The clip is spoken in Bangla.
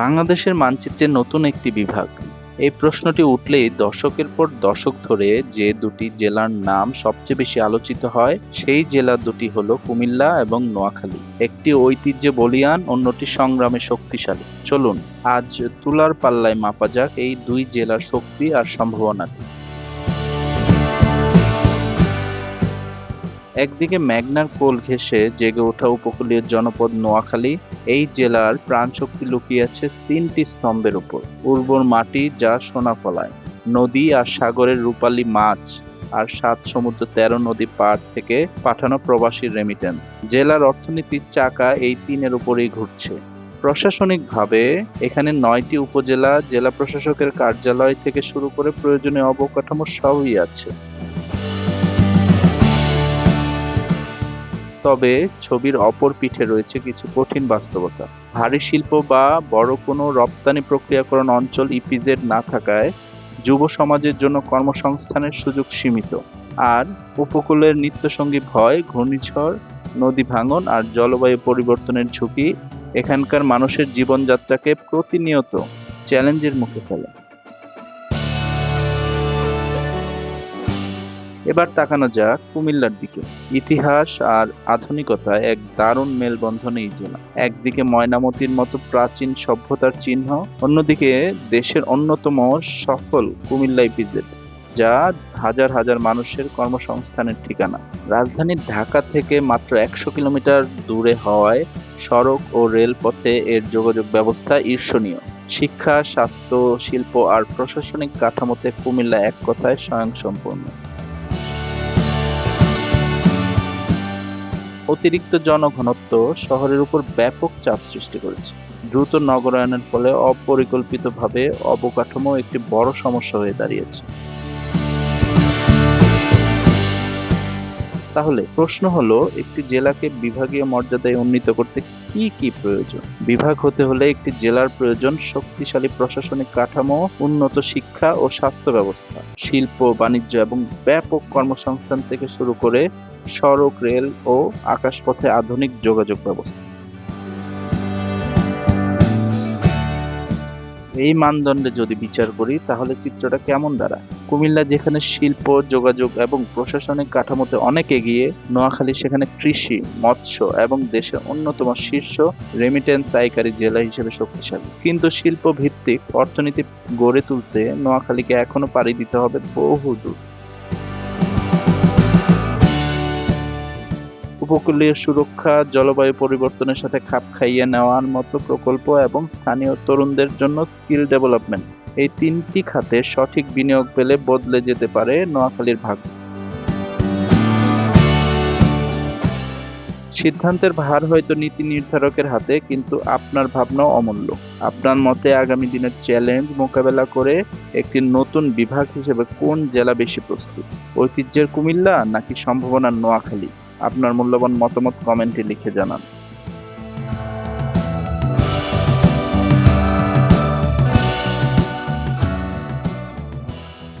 বাংলাদেশের মানচিত্রে নতুন একটি বিভাগ। এই প্রশ্নটি উঠলেই দশকের পর দশক ধরে যে দুটি জেলার নাম সবচেয়ে বেশি আলোচিত হয়, সেই জেলা দুটি হল কুমিল্লা এবং নোয়াখালী। একটি ঐতিহ্য বলিয়ান, অন্যটি সংগ্রামে শক্তিশালী। চলুন, আজ তুলার পাল্লায় মাপা যাক এই দুই জেলার শক্তি আর সম্ভাবনা একদিকে মেঘনার কোল ঘেঁষে জেগে ওঠা উপকূলীয় জনপদ নোয়াখালী, এই জেলার প্রাণশক্তি লুকিয়ে আছে তিনটি স্তম্ভের উপর। উর্বর মাটি যা সোনা ফলায়। নদী আর সাগরের রূপালী মাছ আর সাত সমুদ্র তেরো নদী পার থেকে পাঠানো প্রবাসী রেমিটেন্স জেলার অর্থনীতির চাকা এই তিনের উপরেই ঘুরছে। প্রশাসনিকভাবে এখানে নয়টি উপজেলা, জেলা প্রশাসকের কার্যালয় থেকে শুরু করে প্রয়োজনীয় অবকাঠামো সবই আছে। তবে ছবির অপর পিঠে রয়েছে কিছু কঠিন বাস্তবতা। ভারী শিল্প বা বড় কোনো রপ্তানি প্রক্রিয়াকরণ অঞ্চল ইপিজেড না থাকায় যুব সমাজের জন্য কর্মসংস্থানের সুযোগ সীমিত। আর উপকূলের নিত্যসঙ্গী ভয়, ঘূর্ণিঝড়, নদী ভাঙন আর জলবায়ু পরিবর্তনের ঝুঁকি এখানকার মানুষের জীবনযাত্রাকে প্রতিনিয়ত চ্যালেঞ্জের মুখে ফেলে। এবার তাকানো যাক কুমিল্লার দিকে। ইতিহাস আর আধুনিকতা এক দারুণ মেলবন্ধনে এই জেলা। একদিকে ময়নামতির মতো প্রাচীন সভ্যতার চিহ্ন, অন্যদিকে দেশের অন্যতম সফল কুমিল্লা ইপিজেড যা হাজার হাজার মানুষের কর্মসংস্থানের ঠিকানা। রাজধানী ঢাকা থেকে মাত্র একশো কিলোমিটার দূরে হওয়ায় সড়ক ও রেলপথে এর যোগাযোগ ব্যবস্থা ঈর্ষণীয়। শিক্ষা, স্বাস্থ্য, শিল্প আর প্রশাসনিক কাঠামোতে কুমিল্লা এক কথায় স্বয়ংসম্পূর্ণ। অতিরিক্ত জনঘনত্ব শহরের উপর ব্যাপক চাপ সৃষ্টি করেছে। দ্রুত নগরায়নের ফলে অপরিকল্পিতভাবে অবকাঠামো একটি বড় সমস্যা হয়ে দাঁড়িয়েছে। তাহলে প্রশ্ন হলো, একটি জেলাকে বিভাগীয় মর্যাদায় উন্নীত করতে কি কি প্রয়োজন? বিভাগ হতে হলে একটি জেলার প্রয়োজন শক্তিশালী প্রশাসনিক কাঠামো, উন্নত শিক্ষা ও স্বাস্থ্য ব্যবস্থা। শিল্প, বাণিজ্য এবং ব্যাপক কর্মসংস্থান থেকে শুরু করে সড়ক, রেল ও আকাশপথে আধুনিক যোগাযোগ ব্যবস্থা। এই মানদণ্ডে যদি বিচার করি, তাহলে চিত্রটা কেমন দাঁড়ায়? কুমিল্লা, যেখানে শিল্প, যোগাযোগ এবং প্রশাসনিক কাঠামোতে অনেক এগিয়ে, নোয়াখালী, সেখানে কৃষি, মৎস্য এবং দেশের অন্যতম শীর্ষ রেমিটেন্স আয়কারী জেলা হিসেবে শক্তিশালী। কিন্তু শিল্প ভিত্তিক অর্থনীতি গড়ে তুলতে নোয়াখালীকে এখনও পাড়ি দিতে হবে বহু দূর উপকূলীয় সুরক্ষা, জলবায়ু পরিবর্তনের সাথে খাপ খাইয়ে নেওয়ার মতো প্রকল্প এবং স্থানীয় তরুণদের জন্য স্কিল ডেভেলপমেন্ট। এই তিনটি খাতে সঠিক বিনিয়োগ পেলে বদলে যেতে পারে নোয়াখালীর ভাগ্য সিদ্ধান্তের ভার হয়তো নীতি নির্ধারকের হাতে, কিন্তু আপনার ভাবনা অমূল্য। আপনার মতে আগামী দিনের চ্যালেঞ্জ মোকাবেলা করে একটি নতুন বিভাগ হিসেবে কোন জেলা বেশি প্রস্তুত? ঐতিহ্যের কুমিল্লা নাকি সম্ভাবনার নোয়াখালী? আপনার মূল্যবান মতামত কমেন্টে লিখে জানান।